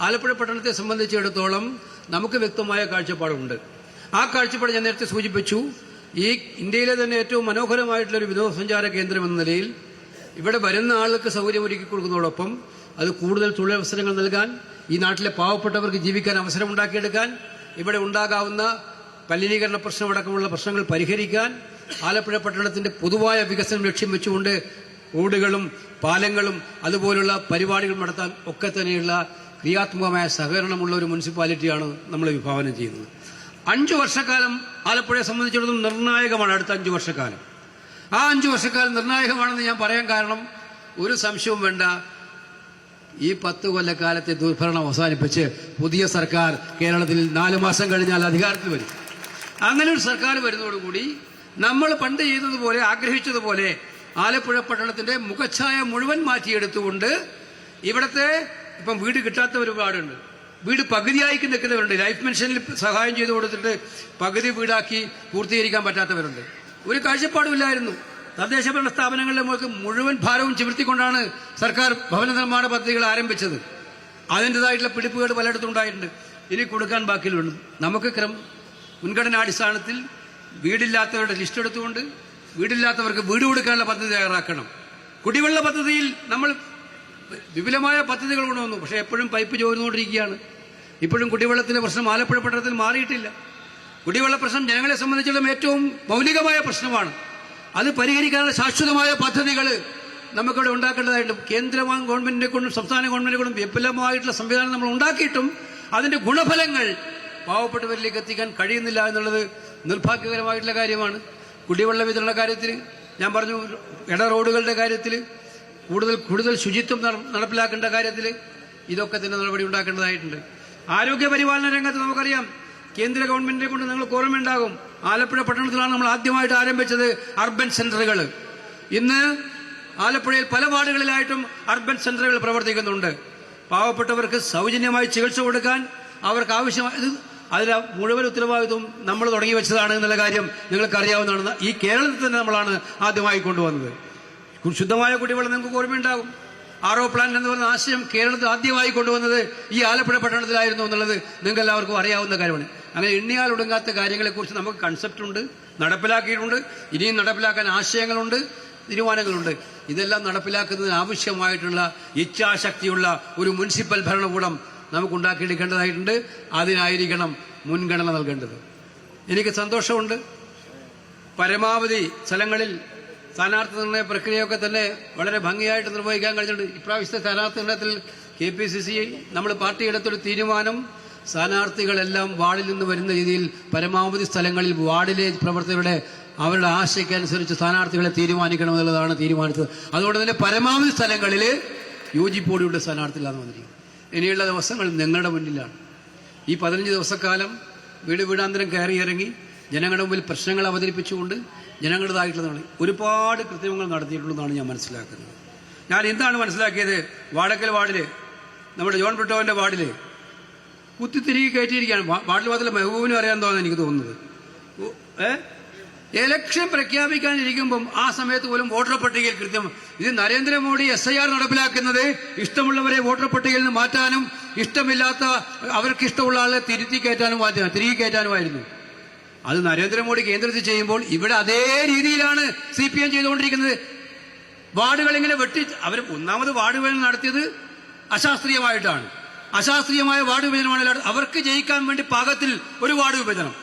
ആലപ്പുഴ പട്ടണത്തെ സംബന്ധിച്ചിടത്തോളം നമുക്ക് വ്യക്തമായ കാഴ്ചപ്പാടുണ്ട്. ആ കാഴ്ചപ്പാട് ഞാൻ നേരത്തെ സൂചിപ്പിച്ചു. ഈ ഇന്ത്യയിലെ തന്നെ ഏറ്റവും മനോഹരമായിട്ടുള്ള ഒരു വിനോദസഞ്ചാര കേന്ദ്രം എന്ന നിലയിൽ ഇവിടെ വരുന്ന ആളുകൾക്ക് സൗകര്യമൊരുക്കി കൊടുക്കുന്നതോടൊപ്പം അത് കൂടുതൽ തൊഴിലവസരങ്ങൾ നൽകാൻ ഈ നാട്ടിലെ പാവപ്പെട്ടവർക്ക് ജീവിക്കാൻ അവസരം ഉണ്ടാക്കിയെടുക്കാൻ ഇവിടെ ഉണ്ടാകാവുന്ന മലിനീകരണ പ്രശ്നമടക്കമുള്ള പ്രശ്നങ്ങൾ പരിഹരിക്കാൻ ആലപ്പുഴ പട്ടണത്തിന്റെ പൊതുവായ വികസനം ലക്ഷ്യം വെച്ചുകൊണ്ട് റോഡുകളും പാലങ്ങളും അതുപോലുള്ള പരിപാടികൾ നടത്താൻ ഒക്കെ തന്നെയുള്ള ക്രിയാത്മകമായ സഹകരണമുള്ള ഒരു മുനിസിപ്പാലിറ്റിയാണ് നമ്മൾ വിഭാവനം ചെയ്യുന്നത്. അഞ്ചു വർഷക്കാലം ആലപ്പുഴയെ സംബന്ധിച്ചിടത്തോളം നിർണായകമാണ് അടുത്ത അഞ്ചു വർഷക്കാലം. ആ അഞ്ചു വർഷക്കാലം നിർണായകമാണെന്ന് ഞാൻ പറയാൻ കാരണം ഒരു സംശയവും വേണ്ട. ഈ പത്ത് കൊല്ലക്കാലത്തെ ദുർഭരണം അവസാനിപ്പിച്ച് പുതിയ സർക്കാർ കേരളത്തിൽ നാലു മാസം കഴിഞ്ഞാൽ അധികാരത്തിൽ വരും. അങ്ങനെ ഒരു സർക്കാർ വരുന്നതോടുകൂടി നമ്മൾ പണ്ട് ചെയ്തതുപോലെ ആഗ്രഹിച്ചതുപോലെ ആലപ്പുഴ പട്ടണത്തിന്റെ മുഖച്ഛായ മുഴുവൻ മാറ്റിയെടുത്തുകൊണ്ട് ഇവിടത്തെ ഇപ്പം വീട് കിട്ടാത്ത ഒരുപാടുണ്ട്. വീട് പകുതിയായി നിൽക്കുന്നവരുണ്ട്. ലൈഫ് മെൻഷനിൽ സഹായം ചെയ്തു കൊടുത്തിട്ട് പകുതി വീടാക്കി പൂർത്തീകരിക്കാൻ പറ്റാത്തവരുണ്ട്. ഒരു കാഴ്ചപ്പാടുമില്ലായിരുന്നു തദ്ദേശ ഭരണ സ്ഥാപനങ്ങളിലെ നമുക്ക് മുഴുവൻ ഭാരവും ചുമർത്തിക്കൊണ്ടാണ് സർക്കാർ ഭവന നിർമ്മാണ പദ്ധതികൾ ആരംഭിച്ചത്. അതിന്റെതായിട്ടുള്ള പിടിപ്പുകേട് പലയിടത്തും ഉണ്ടായിട്ടുണ്ട്. ഇനി കൊടുക്കാൻ ബാക്കിയിലുണ്ട് നമുക്ക് ക്രമ മുൻഗണനാടിസ്ഥാനത്തിൽ വീടില്ലാത്തവരുടെ ലിസ്റ്റ് എടുത്തുകൊണ്ട് വീടില്ലാത്തവർക്ക് വീട് കൊടുക്കാനുള്ള പദ്ധതി തയ്യാറാക്കണം. കുടിവെള്ള പദ്ധതിയിൽ നമ്മൾ വിപുലമായ പദ്ധതികൾ കൊണ്ടുവന്നു. പക്ഷേ എപ്പോഴും പൈപ്പ് ചോർന്നുകൊണ്ടിരിക്കുകയാണ് ഇപ്പോഴും കുടിവെള്ളത്തിന്റെ പ്രശ്നം ആലപ്പുഴ പട്ടണത്തിൽ മാറിയിട്ടില്ല. കുടിവെള്ള പ്രശ്നം ജനങ്ങളെ സംബന്ധിച്ചിടത്തോളം ഏറ്റവും മൗലികമായ പ്രശ്നമാണ്. അത് പരിഹരിക്കാനുള്ള ശാശ്വതമായ പദ്ധതികൾ നമുക്കിവിടെ ഉണ്ടാക്കേണ്ടതായിട്ടും കേന്ദ്ര ഗവൺമെന്റിനെ കൊണ്ടും സംസ്ഥാന ഗവൺമെന്റിനെ കൊണ്ടും വിപുലമായിട്ടുള്ള സംവിധാനം നമ്മൾ ഉണ്ടാക്കിയിട്ടും അതിന്റെ ഗുണഫലങ്ങൾ പാവപ്പെട്ടവരിലേക്ക് എത്തിക്കാൻ കഴിയുന്നില്ല എന്നുള്ളത് നിർഭാഗ്യകരമായിട്ടുള്ള കാര്യമാണ്. കുടിവെള്ള വിതരണ കാര്യത്തിൽ ഞാൻ പറഞ്ഞു ഇട റോഡുകളുടെ കാര്യത്തിൽ കൂടുതൽ കൂടുതൽ ശുചിത്വം നടപ്പിലാക്കേണ്ട കാര്യത്തിൽ ഇതൊക്കെ തന്നെ നടപടി ഉണ്ടാക്കേണ്ടതായിട്ടുണ്ട്. ആരോഗ്യ പരിപാലന രംഗത്ത് നമുക്കറിയാം കേന്ദ്ര ഗവൺമെന്റിനെ കൊണ്ട് നിങ്ങൾക്ക് ഓർമ്മയുണ്ടാകും ആലപ്പുഴ പട്ടണത്തിലാണ് നമ്മൾ ആദ്യമായിട്ട് ആരംഭിച്ചത് അർബൻ സെന്ററുകൾ. ഇന്ന് ആലപ്പുഴയിൽ പല വാർഡുകളിലായിട്ടും അർബൻ സെന്ററുകൾ പ്രവർത്തിക്കുന്നുണ്ട്. പാവപ്പെട്ടവർക്ക് സൗജന്യമായി ചികിത്സ കൊടുക്കാൻ അവർക്ക് ആവശ്യമായ അതിൽ മുഴുവൻ ഉത്തരവാദിത്വം നമ്മൾ തുടങ്ങി വെച്ചതാണ് എന്നുള്ള കാര്യം നിങ്ങൾക്കറിയാവുന്നതാണ്. ഈ കേരളത്തിൽ തന്നെ നമ്മളാണ് ആദ്യമായി കൊണ്ടുവന്നത്. ശുദ്ധമായ കുടിവെള്ളം നിങ്ങൾക്ക് ഓർമ്മയുണ്ടാകും ആറോ പ്ലാന്റ് എന്ന് പറയുന്ന ആശയം കേരളത്തിൽ ആദ്യമായി കൊണ്ടുവന്നത് ഈ ആലപ്പുഴ പട്ടണത്തിലായിരുന്നു എന്നുള്ളത് നിങ്ങൾക്ക് എല്ലാവർക്കും അറിയാവുന്ന കാര്യമാണ്. അങ്ങനെ എണ്ണിയാൽ ഒടുങ്ങാത്ത കാര്യങ്ങളെക്കുറിച്ച് നമുക്ക് കൺസെപ്റ്റ് ഉണ്ട് നടപ്പിലാക്കിയിട്ടുണ്ട് ഇനിയും നടപ്പിലാക്കാൻ ആശയങ്ങളുണ്ട് തീരുമാനങ്ങളുണ്ട്. ഇതെല്ലാം നടപ്പിലാക്കുന്നതിന് ആവശ്യമായിട്ടുള്ള ഇച്ഛാശക്തിയുള്ള ഒരു മുനിസിപ്പൽ ഭരണകൂടം നമുക്ക് ഉണ്ടാക്കിയെടുക്കേണ്ടതായിട്ടുണ്ട് അതിനായിരിക്കണം മുൻഗണന നൽകേണ്ടത്. എനിക്ക് സന്തോഷമുണ്ട്. പരമാവധി സ്ഥലങ്ങളിൽ സ്ഥാനാർത്ഥി നിർണയ പ്രക്രിയയൊക്കെ തന്നെ വളരെ ഭംഗിയായിട്ട് നിർവഹിക്കാൻ കഴിഞ്ഞിട്ടുണ്ട്. ഇപ്രാവശ്യത്തെ സ്ഥാനാർത്ഥി നിർണയത്തിൽ കെ പി സി സി നമ്മൾ പാർട്ടി എടുത്തൊരു തീരുമാനം സ്ഥാനാർത്ഥികളെല്ലാം വാർഡിൽ നിന്ന് വരുന്ന രീതിയിൽ പരമാവധി സ്ഥലങ്ങളിൽ വാർഡിലെ പ്രവർത്തകരുടെ അവരുടെ ആശയ്ക്കനുസരിച്ച് സ്ഥാനാർത്ഥികളെ തീരുമാനിക്കണം എന്നുള്ളതാണ് തീരുമാനിച്ചത്. അതുകൊണ്ട് തന്നെ പരമാവധി സ്ഥലങ്ങളിൽ യോജിപ്പോടെയുള്ള സ്ഥാനാർത്ഥികളാണ് വന്നിരിക്കുന്നത്. ഇനിയുള്ള ദിവസങ്ങൾ നിങ്ങളുടെ മുന്നിലാണ്. ഈ പതിനഞ്ച് ദിവസക്കാലം വീട് വീടാന്തരം കയറി ഇറങ്ങി ജനങ്ങളുടെ മുമ്പിൽ പ്രശ്നങ്ങൾ അവതരിപ്പിച്ചുകൊണ്ട് ജനങ്ങളുടേതായിട്ടുള്ള ഒരുപാട് കൃത്രിമങ്ങൾ നടത്തിയിട്ടുണ്ടെന്നാണ് ഞാൻ മനസ്സിലാക്കുന്നത്. ഞാൻ എന്താണ് മനസ്സിലാക്കിയത്? വാടക്കൽ വാർഡിൽ നമ്മുടെ ജോൺ ബ്രിട്ടോവിന്റെ വാർഡിൽ കുത്തിത്തിരികെ കയറ്റിയിരിക്കുകയാണ്. വാർഡിൽ മാത്രമല്ല മെഹബൂബിനും അറിയാൻ തോന്നുന്നു എനിക്ക് തോന്നുന്നത്. ഇലക്ഷൻ ഏ? എലക്ഷൻ പ്രഖ്യാപിക്കാനിരിക്കുമ്പം ആ സമയത്ത് പോലും വോട്ടർ പട്ടികയിൽ കൃത്യം ഇത് നരേന്ദ്രമോദി എസ് ഐ ആർ നടപ്പിലാക്കുന്നത് ഇഷ്ടമുള്ളവരെ വോട്ടർ പട്ടികയിൽ നിന്ന് മാറ്റാനും ഇഷ്ടമില്ലാത്ത അവർക്ക് ഇഷ്ടമുള്ള ആളെ തിരുത്തി കയറ്റാനും തിരികെ കയറ്റാനുമായിരുന്നു. അത് നരേന്ദ്രമോദി കേന്ദ്രത്തിൽ ചെയ്യുമ്പോൾ ഇവിടെ അതേ രീതിയിലാണ് സി പി എം ചെയ്തുകൊണ്ടിരിക്കുന്നത്. വാർഡുകൾ ഇങ്ങനെ വെട്ടി അവർ ഒന്നാമത് വാർഡ് വിഭജനം നടത്തിയത് അശാസ്ത്രീയമായിട്ടാണ്. അശാസ്ത്രീയമായ വാർഡ് വിഭജനമാണ് അവർക്ക് ജയിക്കാൻ വേണ്ടി പാകത്തിൽ ഒരു വാർഡ് വിഭജനം.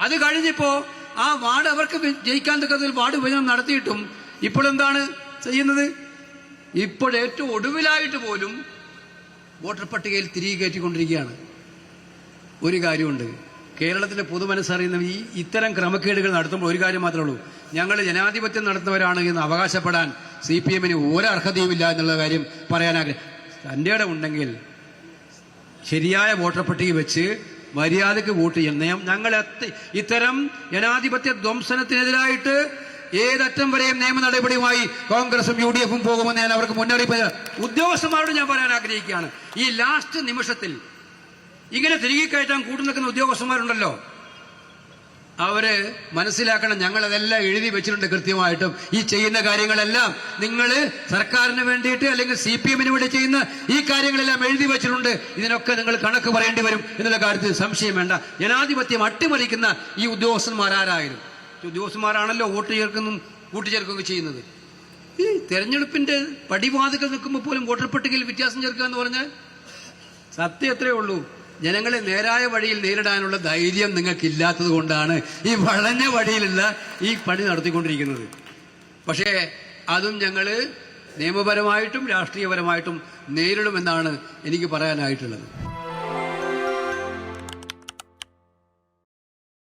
അത് കഴിഞ്ഞിപ്പോ ആ വാർഡ് അവർക്ക് ജയിക്കാൻ തക്കത്തിൽ വാർഡ് വിഭജനം നടത്തിയിട്ടും ഇപ്പോഴെന്താണ് ചെയ്യുന്നത്? ഇപ്പോഴേറ്റവും ഒടുവിലായിട്ട് പോലും വോട്ടർ പട്ടികയിൽ തിരികെ കയറ്റിക്കൊണ്ടിരിക്കുകയാണ്. ഒരു കാര്യമുണ്ട്. കേരളത്തിലെ പൊതുമനസ്സറിയുന്ന ഈ ഇത്തരം ക്രമക്കേടുകൾ നടത്തുമ്പോൾ ഒരു കാര്യം മാത്രമേ ഉള്ളൂ. ഞങ്ങൾ ജനാധിപത്യം നടത്തുന്നവരാണ് എന്ന് അവകാശപ്പെടാൻ സി പി എമ്മിന് ഒരർഹതയുമില്ല എന്നുള്ള കാര്യം പറയാൻ ആഗ്രഹം. തന്റെ ഉണ്ടെങ്കിൽ ശരിയായ വോട്ടർ പട്ടിക വെച്ച് മര്യാദയ്ക്ക് വോട്ട് ചെയ്യുന്ന ഞങ്ങൾ ഇത്തരം ജനാധിപത്യ ധ്വംസനത്തിനെതിരായിട്ട് ഏതറ്റം വരെയും നിയമ നടപടിയുമായി കോൺഗ്രസും യു ഡി എഫും പോകുമെന്ന് ഞാൻ അവർക്ക് മുന്നറിയിപ്പ് ഉദ്യോഗസ്ഥന്മാരോട് ഞാൻ പറയാൻ ആഗ്രഹിക്കുകയാണ്. ഈ ലാസ്റ്റ് നിമിഷത്തിൽ ഇങ്ങനെ തിരികെ കയറ്റാൻ കൂട്ടു നിൽക്കുന്ന ഉദ്യോഗസ്ഥന്മാരുണ്ടല്ലോ. അവർ മനസ്സിലാക്കണം ഞങ്ങൾ അതെല്ലാം എഴുതി വെച്ചിട്ടുണ്ട് കൃത്യമായിട്ടും. ഈ ചെയ്യുന്ന കാര്യങ്ങളെല്ലാം നിങ്ങൾ സർക്കാരിന് വേണ്ടിയിട്ട് അല്ലെങ്കിൽ സി പി എമ്മിന് വേണ്ടി ചെയ്യുന്ന ഈ കാര്യങ്ങളെല്ലാം എഴുതി വെച്ചിട്ടുണ്ട്. ഇതിനൊക്കെ നിങ്ങൾ കണക്ക് പറയേണ്ടി വരും എന്നുള്ള കാര്യത്തിൽ സംശയം വേണ്ട. ജനാധിപത്യം അട്ടിമറിക്കുന്ന ഈ ഉദ്യോഗസ്ഥന്മാരാരായാലും ഉദ്യോഗസ്ഥന്മാരാണല്ലോ വോട്ട് ചേർക്കുന്നതും കൂട്ടിച്ചേർക്കുകയൊക്കെ ചെയ്യുന്നത്. ഈ തെരഞ്ഞെടുപ്പിന്റെ പടിവാതിക്കൽ നിൽക്കുമ്പോൾ പോലും വോട്ടർ പട്ടികയിൽ വ്യത്യാസം ചേർക്കുക എന്ന് പറഞ്ഞാൽ സത്യം എത്രയേ ഉള്ളൂ. ജനങ്ങളെ നേരായ വഴിയിൽ നേരിടാനുള്ള ധൈര്യം നിങ്ങൾക്കില്ലാത്തത് കൊണ്ടാണ് ഈ വളഞ്ഞ വഴിയിലുള്ള ഈ പണി നടത്തിക്കൊണ്ടിരിക്കുന്നത്. പക്ഷേ അതും ഞങ്ങൾ നിയമപരമായിട്ടും രാഷ്ട്രീയപരമായിട്ടും നേരിടുമെന്നാണ് എനിക്ക് പറയാനായിട്ടുള്ളത്.